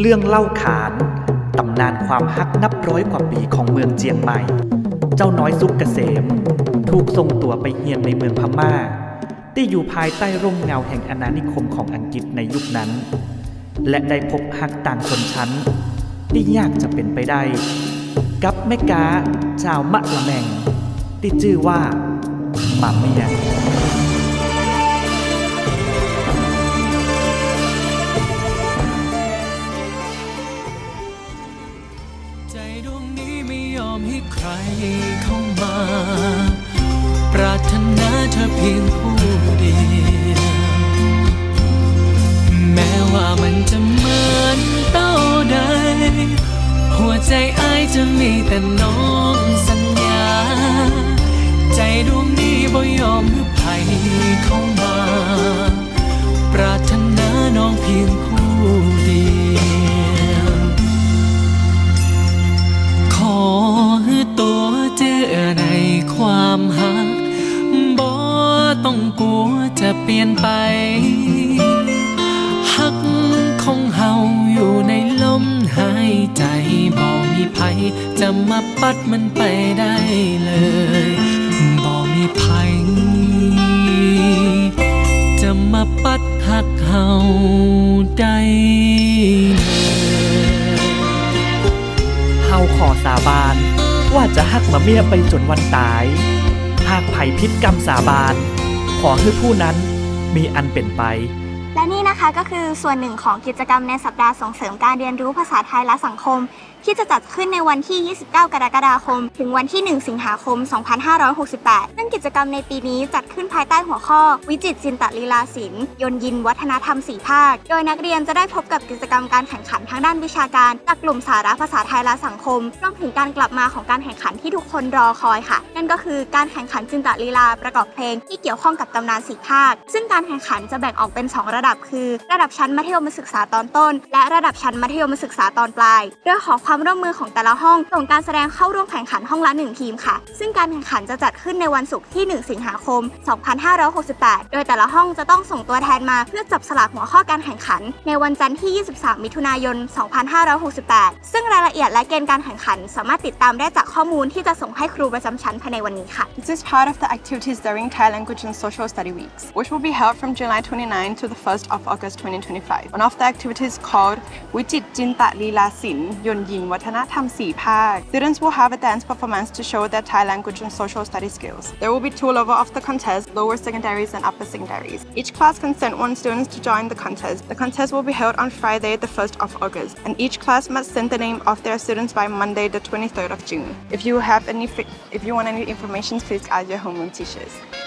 เรื่องเล่าขานตำนานความฮักนับร้อยกว่าปีของเมืองเจียงใหม่ เจ้าน้อยซุกเกษม ถูกส่งตัวไปเฮียนในเมืองพม่า ที่อยู่ภายใต้ร่มเงาแห่งอาณานิคมของอังกฤษในยุคนั้น และได้พบฮักต่างชนชั้น ที่ยากจะเป็นไปได้ กับแม่กาชาวมะละแมง ที่ชื่อว่าหมาเมีย ยอมใครเข้ามา ปรารถนาเธอเพียงผู้เดียว แม้ว่ามันจะเหมือนเต้าใด หัวใจอายจะมีแต่น้อง เจอในความหักบ่ต้องกลัวจะเปลี่ยนไปหักของเฮาอยู่ในลมหายใจบ่มีภัยจะมาปัดมันไปได้เลยบ่มีภัยจะมาปัดหักเฮาได้เฮาขอสาบาน ว่าจะหักมาเมียไปจนวันตาย หากไผ่พิษกรรมสาบาน ขอให้ผู้นั้นมีอันเป็นไป และนี่นะคะก็คือส่วนหนึ่งของกิจกรรมในสัปดาห์ส่งเสริมการเรียนรู้ภาษาไทยและสังคม ที่จะจัดขึ้นในวันที่ 29 กรกฎาคม ถึงวันที่ 1 สิงหาคม 2568 ซึ่งกิจกรรมในปีนี้จัดขึ้นภายใต้หัวข้อ วิจิตจินตลีลาศิลป์ยนยินวัฒนธรรมสี่ภาค โดยนักเรียนจะได้พบกับกิจกรรมการแข่งขันทางด้านวิชาการจากกลุ่มสาระภาษาไทยและสังคมรวมถึงการกลับมาของการแข่งขันที่ทุกคนรอคอยค่ะ นั่นก็คือการแข่งขันจินตลีลาประกอบเพลงที่เกี่ยวข้องกับตำนานสี่ภาค ซึ่งการแข่งขันจะแบ่งออกเป็น 2 ระดับ คือ ระดับชั้นมัธยมศึกษาตอนต้น และระดับชั้นมัธยมศึกษาตอนปลาย โดยขอความร่วมมือของแต่ละห้องส่งการแสดงเข้าร่วมแข่งขันห้องละ 1 ทีมค่ะ ซึ่งการแข่งขันจะจัดขึ้นในวันศุกร์ที่ 1 สิงหาคม 2568 โดยแต่ละห้องจะต้องส่งตัวแทนมาเพื่อจับสลากหัวข้อการแข่งขัน ในวันจันทร์ที่ 23 มิถุนายน 2568 ซึ่งรายละเอียดและเกณฑ์การแข่งขัน สามารถติดตามได้จากข้อมูลที่จะส่งให้ครูประจำชั้นภายในวันนี้ค่ะ This is part of the activities during Thai Language and Social Study Weeks, which will be held from July 29 to the 1st of August 2025. One of the activities called Wichit Jinta Lila Sin Yon Yin Watanatham Si Pak. Students will have a dance performance to show their Thai language and social study skills. There will be two levels of the contest, lower secondaries and upper secondaries. Each class can send one student to join the contest. The contest will be held on Friday, the 1st of August, and each class must send the name of their students by Monday, the 23rd of June. If you have any, fi- if you want any information, please ask your homeroom teachers.